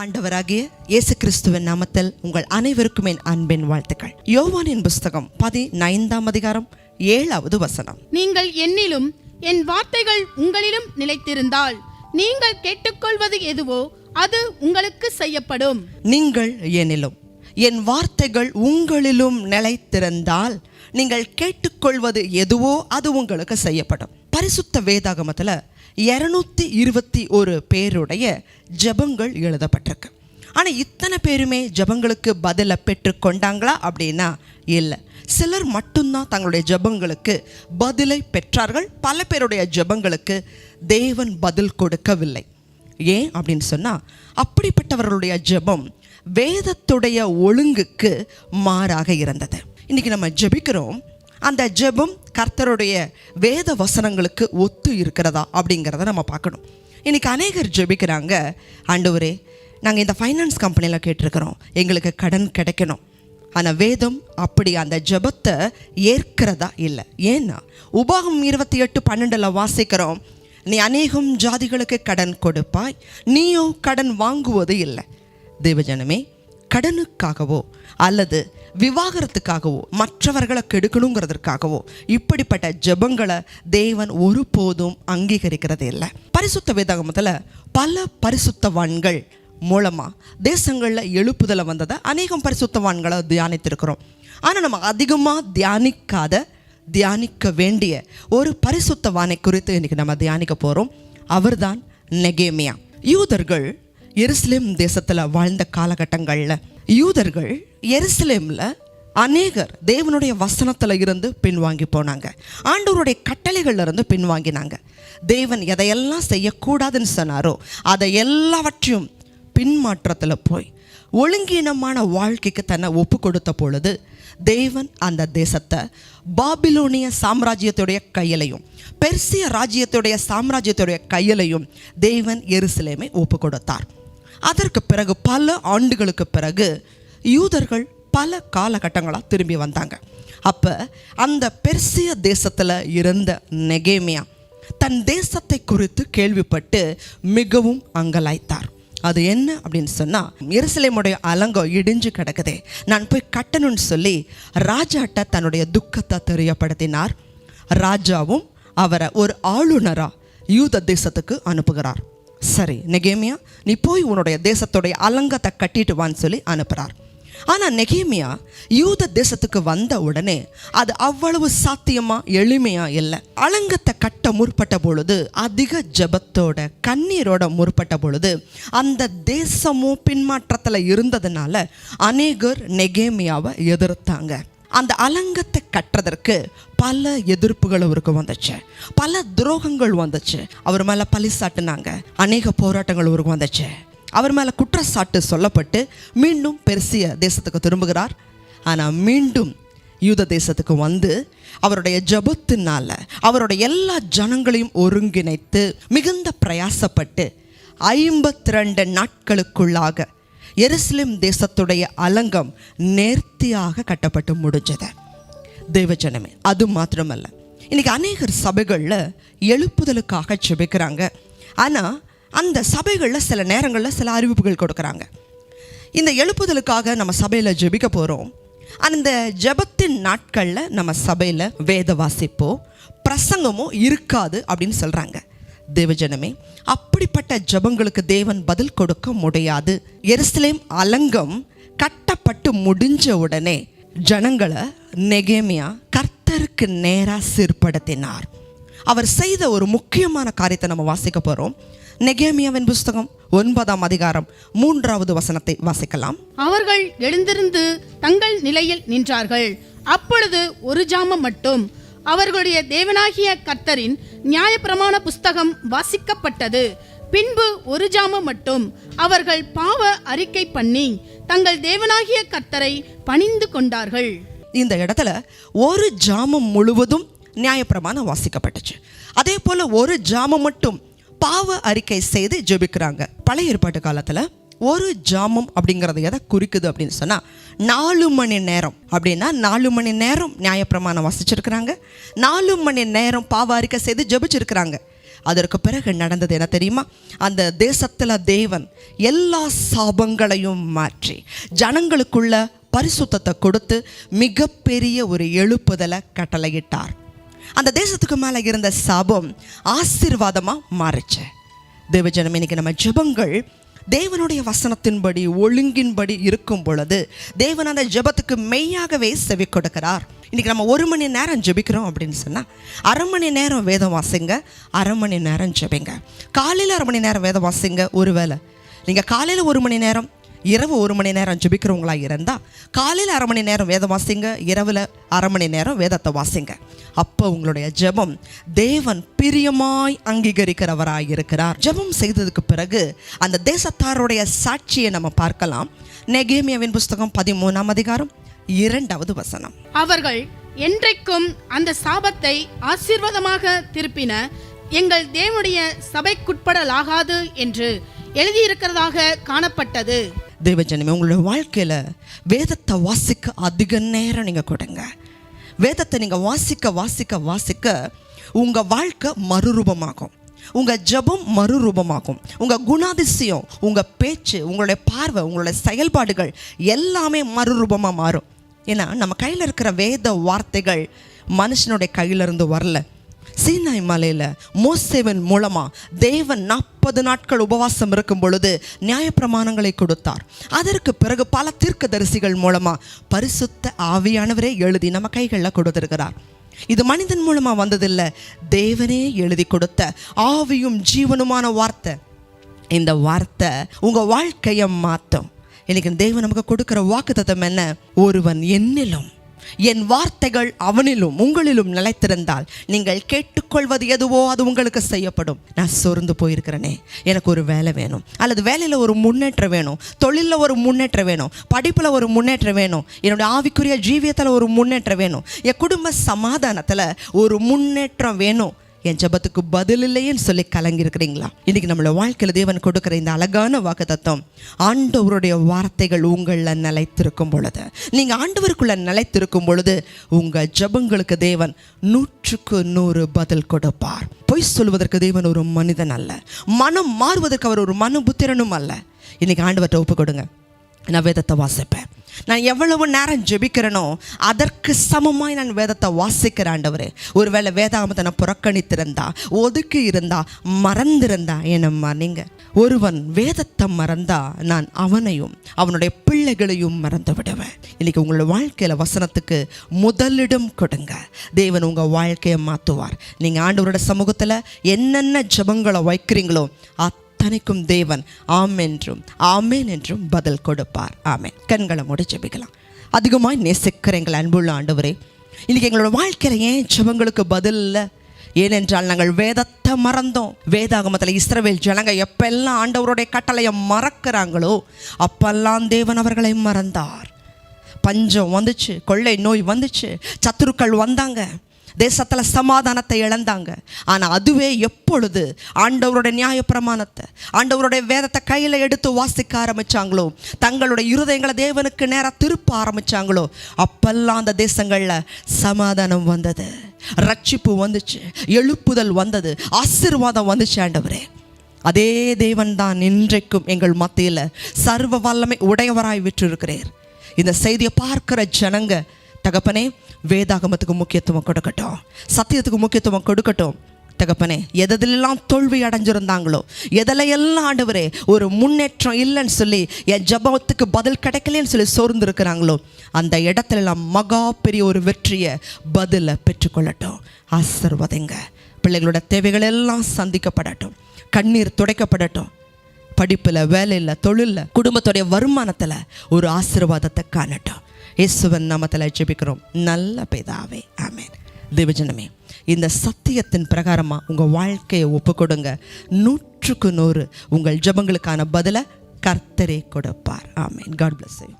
ஆண்டவராகிய இயேசு கிறிஸ்துவின் நாமத்தில் உங்கள் அனைவருக்கும் என் அன்பின் வாழ்த்துக்கள். யோவானின் புஸ்தகம் பதினைந்தாம் அதிகாரம் ஏழாவது வசனம். நீங்கள் என்னிலும் என் வார்த்தைகள் உங்களிலும் நிலைத்திருந்தால் நீங்கள் கேட்டுக்கொள்வது எதுவோ அது உங்களுக்கு செய்யப்படும். நீங்கள் என்னிலும் என் வார்த்தைகள் உங்களிலும் நிலைத்திருந்தால் நீங்கள் கேட்டுக்கொள்வது எதுவோ அது உங்களுக்கு செய்யப்படும். பரிசுத்த வேதாகமத்தில் இரநூத்தி இருபத்தி ஒரு பேருடைய ஜெபங்கள் எழுதப்பட்டிருக்கு. ஆனால் இத்தனை பேருமே ஜெபங்களுக்கு பதிலை பெற்றுக்கொண்டாங்களா அப்படின்னா இல்லை. சிலர் மட்டும்தான் தங்களுடைய ஜெபங்களுக்கு பதிலை பெற்றார்கள். பல பேருடைய ஜெபங்களுக்கு தேவன் பதில் கொடுக்கவில்லை. ஏன் அப்படின்னு சொன்னால் அப்படிப்பட்டவர்களுடைய ஜெபம் வேதத்துடைய ஒழுங்குக்கு மாறாக இருந்தது. இன்றைக்கி நம்ம ஜெபிக்கிறோம். அந்த ஜெபம் கர்த்தருடைய வேத வசனங்களுக்கு ஒத்து இருக்கிறதா அப்படிங்கிறத நம்ம பார்க்கணும். இன்றைக்கி அநேகர் ஜெபிக்கிறாங்க. ஆண்டவரே நாங்கள் இந்த ஃபைனான்ஸ் கம்பெனியில் கேட்டிருக்கிறோம். எங்களுக்கு கடன் கிடைக்கணும். ஆனால் வேதம் அப்படி அந்த ஜெபத்தை ஏற்கிறதா இல்லை. ஏன்னா உபாகம் இருபத்தி எட்டு பன்னெண்டில் வாசிக்கிறோம் நீ அநேகம் ஜாதிகளுக்கு கடன் கொடுப்பாய் நீயோ கடன் வாங்குவது இல்லை. தேவஜனமே கடனுக்காகவோ அல்லது விவாகரத்துக்காகவோ மற்றவர்களை கெடுக்கணுங்கிறதுக்காகவோ இப்படிப்பட்ட ஜெபங்களை தேவன் ஒருபோதும் அங்கீகரிக்கிறதே இல்லை. பரிசுத்த வேதாகமத்தில் பல பரிசுத்தவான்கள் மூலமாக தேசங்களில் எழுப்புதலை வந்ததை அநேகம் பரிசுத்தவான்களை தியானித்திருக்கிறோம். ஆனால் நம்ம அதிகமாக தியானிக்காத தியானிக்க வேண்டிய ஒரு பரிசுத்தவானை குறித்து இன்னைக்கு நம்ம தியானிக்க போகிறோம் அவர்தான் நெகேமியா. யூதர்கள் எருசலேம் தேசத்தில் வாழ்ந்த காலகட்டங்களில் யூதர்கள் எருசலேமில் அநேகர் தேவனுடைய வசனத்தில் இருந்து பின்வாங்கி போனாங்க. ஆண்டவருடைய கட்டளைகளில் இருந்து பின்வாங்கினாங்க. தேவன் எதையெல்லாம் செய்யக்கூடாதுன்னு சொன்னாரோ அதை எல்லாவற்றையும் பின்மாற்றத்தில் போய் ஒழுங்கீனமான வாழ்க்கைக்கு தன்னை ஒப்பு கொடுத்த பொழுது தேவன் அந்த தேசத்தை பாபிலோனிய சாம்ராஜ்யத்துடைய கையிலையும் பெர்சிய ராஜ்யத்துடைய சாம்ராஜ்யத்துடைய கையிலையும் தேவன் எருசலேமை ஒப்பு கொடுத்தார் அதற்கு பிறகு பல ஆண்டுகளுக்கு பிறகு யூதர்கள் பல காலகட்டங்களாக திரும்பி வந்தாங்க. அப்போ அந்த பெர்சிய தேசத்தில் இருந்த நெகேமியா தன் தேசத்தை குறித்து கேள்விப்பட்டு மிகவும் அங்கலாய்த்தார். அது என்ன அப்படின்னு சொன்னால் எருசலேமுடைய அலங்கம் இடிஞ்சு கிடக்குதே நான் போய் கட்டணும்னு சொல்லி ராஜாட்ட தன்னுடைய துக்கத்தை தெரியப்படுத்தினார். ராஜாவும் அவரை ஒரு ஆளுநராக யூத தேசத்துக்கு அனுப்புகிறார். சரி நெகேமியா நீ போய் உன்னுடைய தேசத்துடைய அலங்கத்தை கட்டிட்டு வான்னு சொல்லி அனுப்புகிறார் ஆனால் நெகேமியா யூத தேசத்துக்கு வந்த உடனே அது அவ்வளவு சாத்தியமா எளிமையா இல்லை. அலங்கத்தை கட்ட முற்பட்ட பொழுது அதிக ஜபத்தோட கண்ணீரோட முற்பட்ட பொழுது அந்த தேசமும் பின்மாற்றத்தில் இருந்ததுனால அநேகர் நெகேமியாவை எதிர்த்தாங்க. அந்த அலங்கத்தை கட்டுறதற்கு பல எதிர்ப்புகள் அவருக்கு வந்துச்சு. பல துரோகங்கள் வந்துச்சு. அவர் மேலே பழி சாட்டுனாங்க. அநேக போராட்டங்கள் அவருக்கு வந்துச்சு. அவர் மேலே குற்றச்சாட்டு சொல்லப்பட்டு மீண்டும் பெருசிய தேசத்துக்கு திரும்புகிறார். ஆனால் மீண்டும் யூத தேசத்துக்கு வந்து அவருடைய ஜபத்தினால அவருடைய எல்லா ஜனங்களையும் ஒருங்கிணைத்து மிகுந்த பிரயாசப்பட்டு ஐம்பத்தி ரெண்டு நாட்களுக்குள்ளாக எருசலேம் தேசத்துடைய அலங்கம் நேர்த்தியாக கட்டப்பட்டு முடிஞ்சது. தேவஜனமே அது மாத்திரமல்ல. இன்னைக்கு அநேகர் சபைகளில் எழுப்புதலுக்காக ஜெபிக்கிறாங்க. ஆனால் அந்த சபைகளில் சில நேரங்களில் சில அறிவிப்புகள் கொடுக்குறாங்க. இந்த எழுப்புதலுக்காக நம்ம சபையில் ஜெபிக்க போகிறோம் அந்த ஜெபத்தின் நாட்களில் நம்ம சபையில் வேத வாசிப்போ பிரசங்கமோ இருக்காது அப்படின்னு சொல்கிறாங்க தேவஜனமே அப்படிப்பட்ட ஜெபங்களுக்கு தேவன் பதில் கொடுக்க முடியாது. எருசலேம் அலங்கம் கட்டப்பட்டு முடிஞ்ச உடனே ஜனங்களை நெகேமியா கர்த்தருக்கு நேராக சீர்படுத்தினார் அவர் செய்த ஒரு முக்கியமான காரியத்தை நம்ம வாசிக்க போகிறோம் நெகேமியாவின் புஸ்தகம் ஒன்பதாம் அதிகாரம் மூன்றாவது வசனத்தை வாசிக்கலாம். அவர்கள் எழுந்திருந்து தங்கள் நிலையில் நின்றார்கள். அப்பொழுது ஒரு ஜாமம் மட்டும் அவர்களுடைய தேவனாகிய கர்த்தரின் நியாயப்பிரமாண புஸ்தகம் வாசிக்கப்பட்டது. பின்பு ஒரு ஜாமு மட்டும். அவர்கள் பாவ அறிக்கை பண்ணி தங்கள் தேவனாகிய கர்த்தரை பணிந்து கொண்டார்கள். இந்த இடத்துல ஒரு ஜாமம் முழுவதும் நியாயப்பிரமாணம் வாசிக்கப்பட்டுச்சு. அதே போல் ஒரு ஜாமம் மட்டும் பாவ அறிக்கை செய்து ஜெபிக்கிறாங்க. பழைய ஏற்பாட்டு காலத்தில் ஒரு ஜாமம் அப்படிங்கிறது எதை குறிக்குது அப்படின்னு சொன்னால் நாலு மணி நேரம். அப்படின்னா நாலு மணி நேரம் நியாயப்பிரமாணம் வசிச்சிருக்கிறாங்க. நாலு மணி நேரம் பாவாரிக்க செய்து ஜபிச்சிருக்கிறாங்க. அதற்கு பிறகு நடந்தது என்ன தெரியுமா? அந்த தேசத்தில் தேவன் எல்லா சாபங்களையும் மாற்றி ஜனங்களுக்குள்ள பரிசுத்தத்தை கொடுத்து மிகப்பெரிய ஒரு எழுப்புதலை கட்டளையிட்டார். அந்த தேசத்துக்கு மேலே இருந்த சாபம் ஆசீர்வாதமாக மாறுச்சு. தேவஜனம் இன்னைக்கு நம்ம ஜெபங்கள் தேவனுடைய வசனத்தின்படி ஒழுங்கின்படி இருக்கும் பொழுது தேவன் அந்த ஜெபத்துக்கு மெய்யாகவே செவி கொடுக்கிறார். இன்றைக்கி நம்ம ஒரு மணி நேரம் ஜெபிக்கிறோம் அப்படின்னு சொன்னால் அரை மணி நேரம் வேதம் வாசிங்க அரை மணி நேரம் ஜெபிங்க. காலையில் அரை மணி நேரம் வேதம் வாசிங்க ஒருவேளை. நீங்கள் காலையில் ஒரு மணி நேரம் இரவு ஒரு மணி நேரம் ஜெபிக்கிறவங்களா இருந்தால் காலையில் அரை மணி நேரம் வேதம் வாசிங்க இரவில் அரை மணி நேரம் வேதத்தை வாசிங்க. அப்போ உங்களுடைய ஜெபம் தேவன் பிரியமாய் அங்கீகரிக்கிறவராக இருக்கிறார். ஜெபம் செய்ததுக்கு பிறகு அந்த தேசத்தாருடைய சாட்சியை நம்ம பார்க்கலாம். நெகேமியாவின் புஸ்தகம் பதிமூணாம் அதிகாரம் இரண்டாவது வசனம். அவர்கள் என்றைக்கும் அந்த சாபத்தை ஆசீர்வாதமாக திருப்பின எங்கள் தேவனுடைய சபைக்குட்படலாகாது என்று எழுதியிருக்கிறதாக காணப்பட்டது. தேவஜனமே உங்களுடைய வாழ்க்கையில் வேதத்தை வாசிக்க அதிக நேரம் நீங்கள் கொடுங்க. வேதத்தை நீங்கள் வாசிக்க வாசிக்க வாசிக்க உங்கள் வாழ்க்கை மறுரூபமாகும். உங்கள் ஜெபம் மறுரூபமாகும். உங்கள் குணாதிசயம் உங்கள் பேச்சு உங்களுடைய பார்வை உங்களுடைய செயல்பாடுகள் எல்லாமே மறுரூபமாக மாறும். ஏன்னா நம்ம கையில் இருக்கிற வேத வார்த்தைகள் மனுஷனுடைய கையிலிருந்து வரல. சீனாய் மலையில் மோசேவன் மூலமா தேவன் நாற்பது நாட்கள் உபவாசம் இருக்கும் பொழுது நியாயப்பிரமாணங்களை கொடுத்தார். அதற்கு பிறகு பல தீர்க்கதரிசிகள் மூலமா பரிசுத்த ஆவியானவரே எழுதி நம்ம கைகளில் கொடுத்துருக்கிறார். இது மனிதன் மூலமா வந்ததில்லை தேவனே எழுதி கொடுத்த ஆவியும் ஜீவனுமான வார்த்தை. இந்த வார்த்தை உங்க வாழ்க்கையை மாற்றும் இன்னைக்கு தேவன் நமக்கு கொடுக்கிற வாக்குத்தத்தம் என்ன? ஒருவன் என்னிலும். என் வார்த்தைகள் அவனிலும் உங்களிலும் நிலைத்திருந்தால் நீங்கள் கேட்டுக்கொள்வது எதுவோ அது உங்களுக்கு செய்யப்படும். நான் சொர்ந்து போயிருக்கிறேனே. எனக்கு ஒரு வேலை வேணும். அல்லது வேலையில் ஒரு முன்னேற்றம் வேணும். தொழிலில் ஒரு முன்னேற்றம் வேணும். படிப்பில் ஒரு முன்னேற்றம் வேணும். என்னுடைய ஆவிக்குரிய ஜீவியத்தில் ஒரு முன்னேற்றம் வேணும். என் குடும்ப சமாதானத்தில் ஒரு முன்னேற்றம் வேணும். என் ஜெபத்துக்கு பதில் இல்லைன்னு சொல்லி கலங்கியிருக்கிறீங்களா? இன்னைக்கு நம்மளோட வாழ்க்கையில் தேவன் கொடுக்குற இந்த அழகான வாக்கு தத்துவம் ஆண்டவருடைய வார்த்தைகள் உங்களில் நிலைத்திருக்கும் பொழுது. நீங்கள் ஆண்டவருக்குள்ள நிலைத்திருக்கும் பொழுது உங்கள் ஜெபங்களுக்கு தேவன் நூற்றுக்கு நூறு பதில் கொடுப்பார். பொய் சொல்வதற்கு தேவன் ஒரு மனிதன் அல்ல. மனம் மாறுவதற்கு அவர் ஒரு மனு புத்திரனும் அல்ல. இன்னைக்கு ஆண்டவர்கிட்ட ஒப்பு கொடுங்க. நான் வேதத்தை வாசிப்பேன். நான் எவ்வளவு நேரம் ஜெபிக்கிறேனோ அதற்கு சமமாய் நான் வேதத்தை வாசிக்கிறாண்டவர் ஒருவேளை வேதாமத்தை நான் புறக்கணித்திருந்தா ஒதுக்கி இருந்தா மறந்திருந்தா என்னம்மா நீங்க ஒருவன் வேதத்தை மறந்தா நான் அவனையும் அவனுடைய பிள்ளைகளையும் மறந்து விடுவேன். இன்னைக்கு உங்களோட வாழ்க்கையில வசனத்துக்கு முதலிடம் கொடுங்க. தேவன் உங்க வாழ்க்கையை மாற்றுவார் நீங்க ஆண்டவரோட சமூகத்தில் என்னென்ன ஜெபங்களை வைக்கிறீங்களோ அத்தனைக்கும் தேவன் ஆம் என்றும் ஆமேன் என்றும் பதில் கொடுப்பார். ஆமென். கண்களை மூடி ஜெபிக்கலாம். அதிகமாய் நேசிக்கிற எங்கள் அன்புள்ள ஆண்டவரே இன்றைக்கி எங்களோட வாழ்க்கையில் ஏன் ஜெபங்களுக்கு பதில் இல்லை? ஏனென்றால் நாங்கள் வேதத்தை மறந்தோம். வேதாகமத்தில் இஸ்ரவேல் ஜனங்க எப்பெல்லாம் ஆண்டவருடைய கட்டளையை மறக்கிறாங்களோ அப்பெல்லாம் தேவன் அவர்களை மறந்தார். பஞ்சம் வந்துச்சு கொள்ளை நோய் வந்துச்சு சத்துருக்கள் வந்தாங்க. தேசத்தில் சமாதானத்தை இழந்தாங்க. ஆனால் அதுவே எப்பொழுது ஆண்டவருடைய நியாயப்பிரமாணத்தை ஆண்டவருடைய வேதத்தை கையில் எடுத்து வாசிக்க ஆரம்பிச்சாங்களோ தங்களுடைய இருதயங்களை தேவனுக்கு நேராக திருப்ப ஆரம்பித்தாங்களோ அப்பெல்லாம் அந்த தேசங்களில் சமாதானம் வந்தது. ரட்சிப்பு வந்துச்சு எழுப்புதல் வந்தது ஆசீர்வாதம் வந்துச்சு ஆண்டவரே. அதே தேவன் தான் இன்றைக்கும் எங்கள் மத்தியில் சர்வ வல்லமை உடையவராய் விற்றிருக்கிறேர் இந்த செய்தியை பார்க்கிற ஜனங்க தகப்பனே வேதாகமத்துக்கு முக்கியத்துவம் கொடுக்கட்டும். சத்தியத்துக்கு முக்கியத்துவம் கொடுக்கட்டும். தகப்பனே எதெல்லாம் தோல்வி அடைஞ்சிருந்தாங்களோ எதிலையெல்லாம் ஆண்டவரே ஒரு முன்னேற்றம் இல்லைன்னு சொல்லி என் ஜபத்துக்கு பதில் கிடைக்கலன்னு சொல்லி சோர்ந்துருக்கிறாங்களோ அந்த இடத்துல மகா பெரிய ஒரு வெற்றியை பதிலை பெற்றுக்கொள்ளட்டும். ஆசிர்வதைங்க. பிள்ளைகளோட தேவைகள் எல்லாம் சந்திக்கப்படட்டும். கண்ணீர் துடைக்கப்படட்டும். படிப்பில் வேலையில் தொழிலில் குடும்பத்துடைய வருமானத்தில் ஒரு ஆசீர்வாதத்தை காணட்டும். இயேசுவன் நாமத்தில் ஜெபிக்கிறோம். நல்ல பிதாவே ஆமேன். தேவஜனமே இந்த சத்தியத்தின் பிரகாரமாக உங்கள் வாழ்க்கையை ஒப்பு கொடுங்க நூற்றுக்கு நூறு உங்கள் ஜெபங்களுக்கான பதிலை கர்த்தரே கொடுப்பார். ஆமேன். God bless you